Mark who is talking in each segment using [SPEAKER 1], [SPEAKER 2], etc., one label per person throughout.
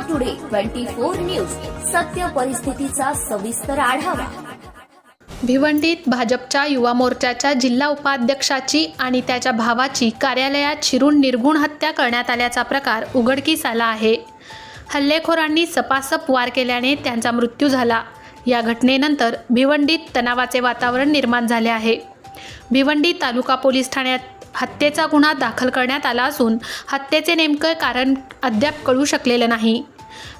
[SPEAKER 1] Twenty four news सत्य परिस्थितीचा सविस्तर आढावा.
[SPEAKER 2] भिवंडीत भाजपच्या युवा मोर्चाच्या जिल्हा उपाध्यक्षाची आणि त्याच्या भावाची कार्यालयात शिरून निर्गुण हत्या करण्यात आल्याचा प्रकार उघडकीस आला आहे. हल्लेखोरांनी सपासप वार केल्याने त्यांचा मृत्यू झाला. या घटनेनंतर भिवंडीत तणावाचे वातावरण निर्माण झाले आहे. भिवंडी तालुका पोलीस ठाण्यात हत्येचा गुन्हा दाखल करण्यात आला असून हत्येचे नेमकं कारण अद्याप कळू शकलेलं नाही.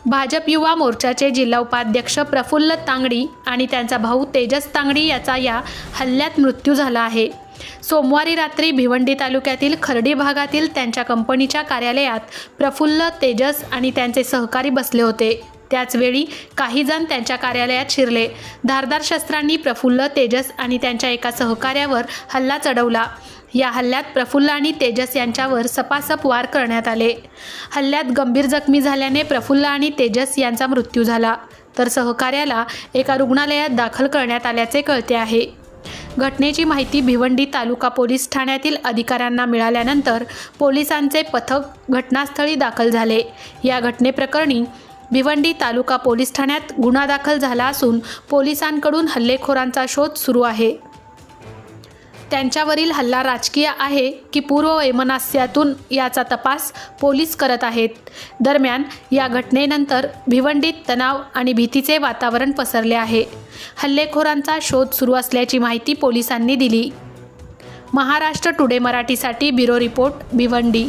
[SPEAKER 2] भाजप युवा मोर्चाचे जिल्हा उपाध्यक्ष प्रफुल्ल तांगडी आणि त्यांचा भाऊ तेजस तांगडी याचा या हल्ल्यात मृत्यू झाला आहे. सोमवारी रात्री भिवंडी तालुक्यातील खर्डी भागातील त्यांच्या कंपनीच्या कार्यालयात प्रफुल्ल तेजस आणि त्यांचे सहकारी बसले होते. त्याचवेळी काही जण त्यांच्या कार्यालयात शिरले. धारदार शस्त्रांनी प्रफुल्ल तेजस आणि त्यांच्या एका सहकार्यावर हल्ला चढवला. या हल्ल्यात प्रफुल्ल आणि तेजस यांच्यावर सपासप वार करण्यात आले. हल्ल्यात गंभीर जखमी झाल्याने प्रफुल्ल आणि तेजस यांचा मृत्यू झाला. तर सहकार्याला एका रुग्णालयात दाखल करण्यात आल्याचे कळते आहे. घटनेची माहिती भिवंडी तालुका पोलीस ठाण्यातील अधिकाऱ्यांना मिळाल्यानंतर पोलिसांचे पथक घटनास्थळी दाखल झाले. या घटनेप्रकरणी भिवंडी तालुका पोलीस ठाण्यात गुन्हा दाखल झाला असून पोलिसांकडून हल्लेखोरांचा शोध सुरू आहे. त्यांच्यावरील हल्ला राजकीय आहे की पूर्व वैमनस्यातून याचा तपास पोलीस करत आहेत. दरम्यान या घटनेनंतर भिवंडीत तणाव आणि भीतीचे वातावरण पसरले आहे. हल्लेखोरांचा शोध सुरू असल्याची माहिती पोलिसांनी दिली. महाराष्ट्र टुडे मराठीसाठी bureau report Bhiwandi.